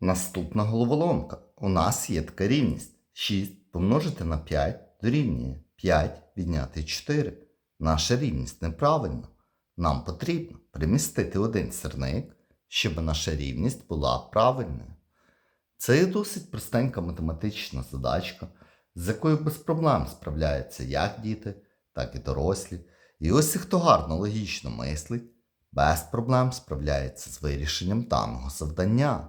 Наступна головоломка. У нас є така рівність. 6 помножити на 5 дорівнює 5 відняти 4. Наша рівність неправильна. Нам потрібно примістити один сірник, щоб наша рівність була правильною. Це є досить простенька математична задачка, з якою без проблем справляються як діти, так і дорослі. І ось хто гарно логічно мислить, без проблем справляється з вирішенням даного завдання.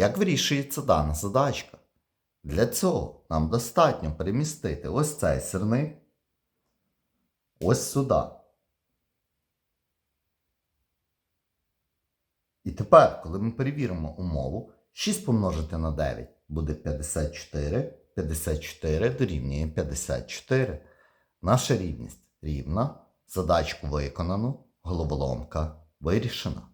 Як вирішується дана задачка? Для цього нам достатньо перемістити ось цей сирник ось сюди. І тепер, коли ми перевіримо умову, 6 помножити на 9 буде 54, 54 дорівнює 54. Наша рівність рівна, задачку виконано, головоломка вирішена.